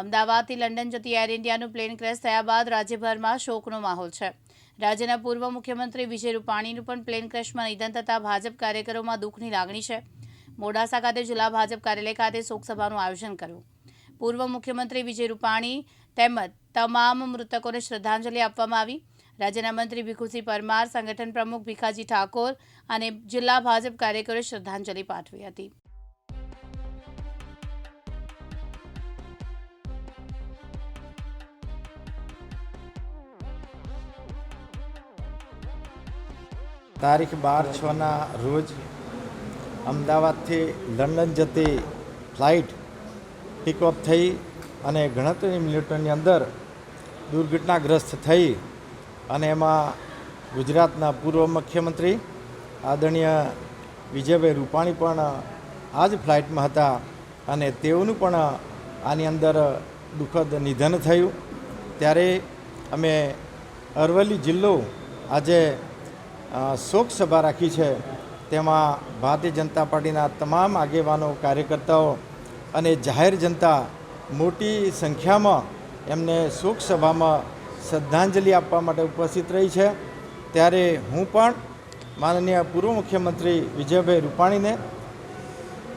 અમદાવાદથી લંડન જતી air ઇન્ડિયાનું plane crash થયા બાદ રાજ્યભરમાં શોકનો માહોલ છે. રાજ્યના પૂર્વ મુખ્યમંત્રી વિજય રૂપાણીનું પણ પ્લેન ક્રેશમાં નિધન થતાં ભાજપ કાર્યકરોમાં દુઃખની લાગણી છે. મોડાસા ખાતે જિલ્લા ભાજપ કાર્યાલય ખાતે શોકસભાનું આયોજન કર્યું. પૂર્વ મુખ્યમંત્રી વિજય રૂપાણી તેમજ તમામ મૃતકોને શ્રદ્ધાંજલિ આપવામાં આવી. રાજ્યના મંત્રી ભીખુસિંહ પરમાર, સંગઠન પ્રમુખ ભીખાજી ઠાકોર અને જિલ્લા ભાજપ કાર્યકરોએ શ્રદ્ધાંજલિ પાઠવી હતી. તારીખ બાર છના રોજ અમદાવાદથી લંડન જતી ફ્લાઇટ પિકઅપ થઈ અને ગણતરી મિનિટોની અંદર દુર્ઘટનાગ્રસ્ત થઈ અને એમાં ગુજરાતના પૂર્વ મુખ્યમંત્રી આદરણીય વિજયભાઈ રૂપાણી પણ આ જ ફ્લાઇટમાં હતા અને તેઓનું પણ આની અંદર દુઃખદ નિધન થયું. ત્યારે અમે અરવલ્લી જિલ્લો આજે શોક સભા રાખી છે. તેમાં ભારતીય જનતા પાર્ટીના તમામ આગેવાનો, કાર્યકર્તાઓ અને જાહેર જનતા મોટી સંખ્યામાં એમને શોક સભામાં શ્રદ્ધાંજલિ આપવા માટે ઉપસ્થિત રહી છે. ત્યારે હું પણ માનનીય પૂર્વ મુખ્યમંત્રી વિજયભાઈ રૂપાણીને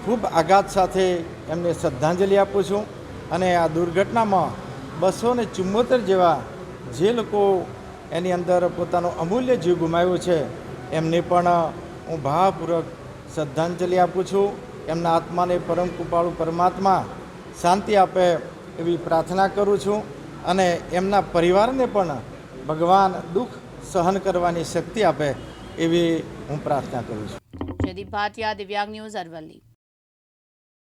ખૂબ આઘાત સાથે એમને શ્રદ્ધાંજલિ આપું છું. અને આ દુર્ઘટનામાં બસો ને ચુમ્મોતેર જેવા જે લોકો એની અંદર પોતાનો અમૂલ્ય જીવ ગુમાવ્યો છે. એમને પણ હું ભાવપૂર્વક શ્રદ્ધાંજલિ આપું છું. એમના આત્માને પરમ કૃપાળુ પરમાત્મા શાંતિ આપે એવી પ્રાર્થના કરું છું. અને એમના પરિવારને પણ ભગવાન દુઃખ સહન કરવાની શક્તિ આપે એવી હું પ્રાર્થના કરું છું. જયદીપ ભાટિયા, દિવ્યાંગ ન્યૂઝ અરવલ્લી.